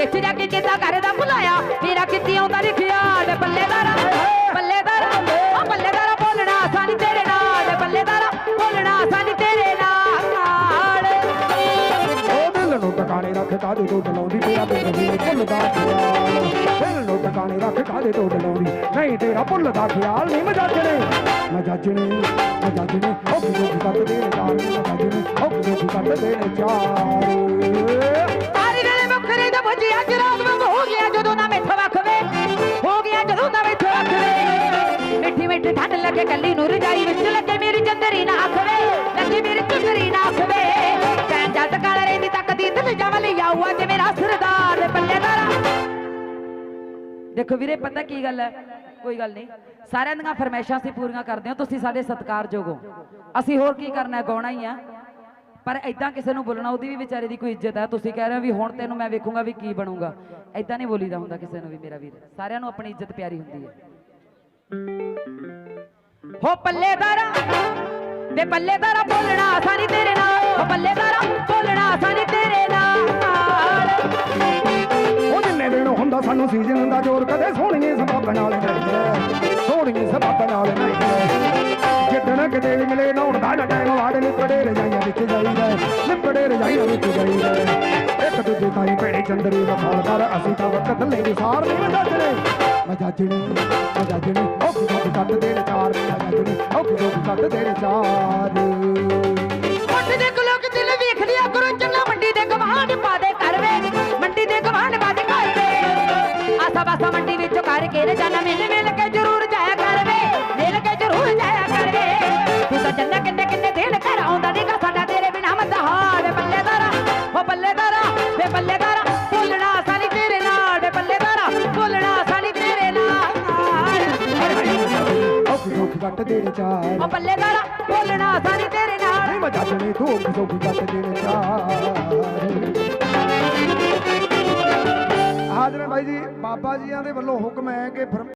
ਵੇ ਫਿਰਿਆ ਕਿ ਕਿਦਾ ਘਰ ਦਾ ਭੁਲਾਇਆ? ਮੇਰਾ ਕਿੱਥੇ ਆਉਂਦਾ ਨੀ ਖਿਆਲ ਬੱਲੇਦਾਰਾ ਬੱਲੇਦਾਰਾ ਉਹ ਬੱਲੇਦਾਰਾ ਬੋਲਣਾ ਆਸਾਨੀ ਤੇਰੇ ਨਾਲ ਬੱਲੇਦਾਰਾ ਬੋਲਣਾ ਆਸਾਨੀ ਤੇਰੇ ਨਾਲ। ਉਹ ਦਿਲ ਨੂੰ ਟਿਕਾਣੇ ਰੱਖ ਕਾਦੇ ਤੋਂ ਡਲਾਉਂਦੀ? ਤੇਰਾ ਦਿਲ ਵੀ ਭੁੱਲਦਾ। ਖਿਆਲ ਦਿਲ ਨੂੰ ਟਿਕਾਣੇ ਰੱਖ ਕਾਦੇ ਤੋਂ ਡਲਾਉਂਦੀ? ਨਹੀਂ, ਤੇਰਾ ਭੁੱਲਦਾ ਖਿਆਲ ਨਹੀਂ ਮਜਾਜਣੇ ਮਜਾਜਣੇ ਮਜਾਜਣੇ ਉਹ ਕਿਉਂ ਕਰਦੇ ਨੇ ਚਾਰ। ਮਜਾਜਣੇ ਉਹ ਕਿਉਂ ਕਰਦੇ ਨੇ ਚਾਰ। ਮੁਖਰੇ ਦਾ ਭੁਜਿਆ ਵਾਂਗ ਹੋ ਗਿਆ ਜਦੋਂ ਨਾ ਮੈਥੋਂ ਵਖਵੇ। ਹੋ ਗਿਆ ਜਦੋਂ ਨਾ ਮੈਥੋਂ ਵਖਵੇ। ਮਿੱਠੀ ਮਿੱਠੀ ਠੰਡ ਲੱਗੇ, ਕੱਲੀ ਨੂੰ ਰਜਾਈ ਵਿੱਚ ਲੱਗੇ, ਮੇਰੀ ਚੰਦਰੀ ਨਾ ਆਖਵੇ ਲੱਗੇ ਮੇਰੀ ਚੰਦਰੀ ਨਾ ਆਖਵੇ ਕਹਿ ਜੱਟ ਕਾਲ ਰਹਿੰਦੀ ਤੱਕਦੀ ਦਿਲ ਜਮਲ ਆਊ ਅੱਜ ਮੇਰਾ ਸਰਦਾਰ ਪੱਲੇਦਾਰਾ ਦੇਖੋ ਵੀਰੇ, ਪਤਾ ਕੀ ਗੱਲ ਹੈ? ਕੋਈ ਗੱਲ ਨਹੀਂ। ਸਾਰਿਆਂ ਦੀਆਂ ਫਰਮਾਇਸ਼ਾਂ ਅਸੀਂ ਪੂਰੀਆਂ ਕਰਦੇ ਹਾਂ, ਤੁਸੀਂ ਸਾਡੇ ਸਤਿਕਾਰਯੋਗ ਹੋ। ਅਸੀਂ ਹੋਰ ਕੀ ਕਰਨਾ ਗਾਉਣਾ ਹੀ ਆ। ਪਰ ਐਦਾਂ ਕਿਸੇ ਨੂੰ ਬੋਲਣਾ, ਉਹਦੀ ਵੀ ਵਿਚਾਰੇ ਦੀ ਕੋਈ ਇੱਜ਼ਤ ਹੈ ਤੁਸੀਂ ਕਹਿ ਰਹੇ ਹੋ ਵੀ ਹੁਣ ਤੈਨੂੰ ਮੈਂ ਵੇਖੂੰਗਾ ਵੀ ਕੀ ਬਣੂਗਾ। ਐਦਾਂ ਨਹੀਂ ਬੋਲੀਦਾ ਹੁੰਦਾ ਕਿਸੇ ਨੂੰ ਵੀ ਮੇਰਾ ਵੀਰ। ਸਾਰਿਆਂ ਨੂੰ ਆਪਣੀ ਇੱਜ਼ਤ ਪਿਆਰੀ ਹੁੰਦੀ ਹੈ। ਹੋ ਪੱਲੇਦਾਰਾ, ਵੇ ਪੱਲੇਦਾਰਾ ਬੋਲਣਾ ਆਸਾਨੀ ਤੇਰੇ ਨਾਲ। ਹੋ ਪੱਲੇਦਾਰਾ, ਬੋਲਣਾ ਆਸਾਨੀ ਤੇਰੇ ਨਾਲ। ਉਹ ਜਿੰਨੇ ਦਿਨ ਹੁੰਦਾ ਸਾਨੂੰ ਸੀਜ਼ਨ ਦਾ ਜ਼ੋਰ, ਕਦੇ ਸੋਹਣੀਏ ਸਬਾਬ ਨਾਲ ਨਹੀਂ ਸੋਹਣੀਏ ਸਬਾਬ ਨਾਲ ਨਹੀਂ ਜਿੱਦਣ ਕਿਤੇ ਵੀ ਮਿਲੇ, ਨਹਾਉਣ ਦਾ ਨਾ ਟਾਈਮ ਵਾੜ ਲਿਪੜੇ ਰਜਾਈਆਂ ਵਿੱਚ ਜਾਈਦਾ ਲਿਪੜੇ ਰਜਾਈਆਂ ਵਿੱਚ ਜਾਈਦਾ ਇੱਕ ਦੂਜੇ ਤਾਈ ਭੇੜੇ ਚੰਦਰੀ ਵਖਾਲ ਅਸੀਂ ਤਾਂ ਵਕਤ ਥੱਲੇ ਸਾਰ ਨਹੀਂ ਮਜਾਜਣੇ ਮਜਾਜਣੇ ਮਜਾਜਣੇ ਉਹ ਕਿਦੋਂ ਕੱਟ ਦੇ ਚਾਰ ਮਜਾਜਣੇ ਉਹ ਕਿਦੋਂ ਕੱਟ ਦੇ ਚਾਰ। ਮੰਡੀ ਦੇ ਲੋਕ ਦਿਲ ਵੇਖ ਲਿਆ ਕਰੋ, ਚੰਗਾ ਮੰਡੀ ਦੇ ਗਵਾਂਢ ਪਾ ਦੇ ਘਰ ਵੇ ਮੰਡੀ ਦੇ ਗਵਾਂਢ ਪਾ ਦੇ ਘਰ ਵੇ ਆਸਾ ਬਾਸਾ ਮੰਡੀ ਵਿੱਚ ਕਰਕੇ ਰਜਾਨਾ ਮਿਲ ਮਿਲ ਕੇ ਜ਼ਰੂਰ ਜਾਇਆ ਕਰ ਵੇ, ਮਿਲ ਕੇ ਜ਼ਰੂਰ ਜਾਇਆ ਕਿਦੋਂ ਕੱਟ ਦੇ ਚਾਰ। ਉਹ ਬੱਲੇਦਾਰਾ ਬੋਲਣਾ ਸਾਲੀ ਤੇਰੇ ਨਾਲ। ਨਹੀਂ ਮਜਾਜਣੇ ਤੂੰ ਕਿਦੋਂ ਕੱਟ ਦੇ ਚਾਰ। ਹਾਜ਼ਰ ਬਾਈ ਜੀ ਬਾਬਾ ਜੀਆਂ ਦੇ ਵੱਲੋਂ ਹੁਕਮ ਹੈ ਕਿ ਫਰਮ-